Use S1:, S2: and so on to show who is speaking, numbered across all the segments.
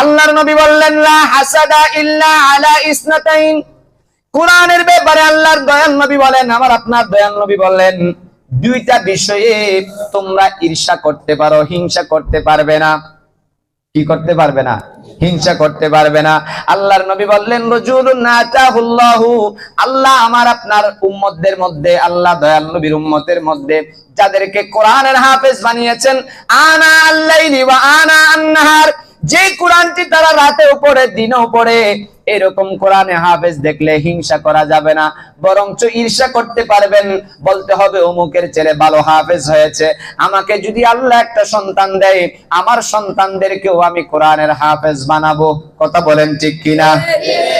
S1: আল্লাহর নবী বললেন, লা হাসাদা ইল্লা আলা ইসনাতাইন। কোরআনের ব্যাপারে আল্লাহর দয়াল নবী বলেন, আমার আপনার দয়াল নবী বললেন দুইটা বিষয়ে তোমরা ঈর্ষা করতে পারো, হিংসা করতে পারবে না। কি করতে পারবে না? হিংসা করতে পারবে না। আল্লাহর নবী বললেন, রজুলুন আতাহুল্লাহু। আল্লাহ আমার আপনার উম্মতদের মধ্যে, আল্লাহ দয়াল নবীর উম্মতের মধ্যে, যাদেরকে কোরআনের হাফেজ বানিয়েছেন, আনা আল্লাইলি ওয়া আনা আন্নাহার। যে কোরআনটি তারা রাতেও পড়ে দিনেও পড়ে এরকম কোরআনে হাফেজ দেখলে হিংসা করা যাবে না। বরঞ্চ ঈর্ষা করতে পারবেন বলতে হবে অমুকের ছেলে ভালো হাফেজ হয়েছে। আমাকে যদি আল্লাহ একটা সন্তান দেয় আমার সন্তানদেরকেও আমি কোরআনের হাফেজ বানাবো। কথা বলেন ঠিক কিনা?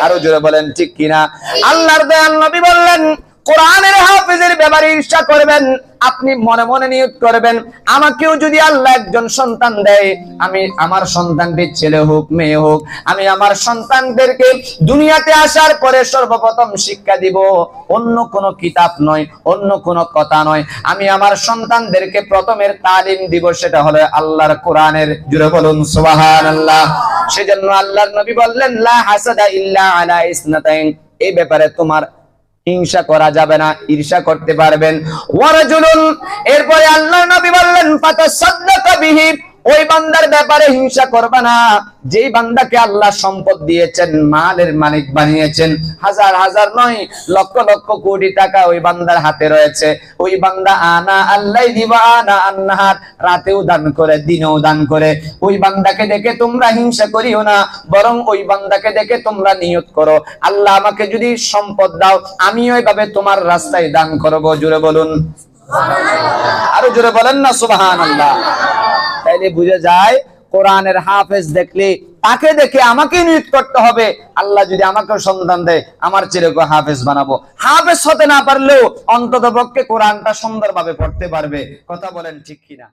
S1: আরও জোরে বলেন ঠিক কিনা? আল্লাহর দয়াল নবী বললেন কোরআনের হাফেজের ব্যাপারে ঈর্ষা করবেন, আপনি মনে মনে নিয়ত করবেন, আমাকেও যদি আল্লাহ একজন সন্তান দেয়, আমি আমার সন্তানটি ছেলে হোক, মেয়ে হোক, আমি আমার সন্তানদেরকে দুনিয়াতে আসার পরে সর্বপ্রথম শিক্ষা দিব, অন্য কোনো কিতাব নয়, অন্য কোনো কথা নয়। আমি আমার সন্তানদেরকে প্রথমের তালিম দিব, সেটা হলো আল্লাহর কোরআনের। জুড়ে বলুন, সুবহানাল্লাহ। সেজন্য আল্লাহর নবী বললেন, লা হাসাদা ইল্লা আলা ইসনাতাইন। এই ব্যাপারে তোমার হিংসা করা যাবে না ঈর্ষা করতে পারবেন। ওয়ারাজুলুন এরপরে আল্লাহ নবী বললেন ফাতাসাদদাকা বিহি। ওই বান্দার ব্যাপারে হিংসা করবে না। যেই বান্দাকে আল্লাহ সম্পদ দিয়েছেন, মালের মালিক বানিয়েছেন, হাজার হাজার নয়, লক্ষ লক্ষ কোটি টাকা ওই বান্দার হাতে রয়েছে। ওই বান্দা আনা আল্লাহ দিবা আনা আন্নাহার রাতেও দান করে, দিনেও দান করে। ওই বান্দাকে দেখে তোমরা হিংসা করিও না, বরং ওই বান্দাকে দেখে তোমরা নিয়ত করো। আল্লাহ আমাকে যদি সম্পদ দাও, আমিও এইভাবে তোমার রাস্তায় দান করব। জুড়ে বলুন। আরও জোরে বলেন না সুবাহান আল্লাহ তাইলে বুঝে যায়, কোরআনের হাফেজ দেখলে তাকে দেখে আমাকে নিয়ত করতে হবে। আল্লাহ যদি আমাকে সন্ধান দেয়, আমার ছেলেকে হাফেজ বানাবো। হাফেজ হতে না পারলেও অন্তত পক্ষে কোরআনটা সুন্দরভাবে পড়তে পারবে। কথা বলেন ঠিক কিনা?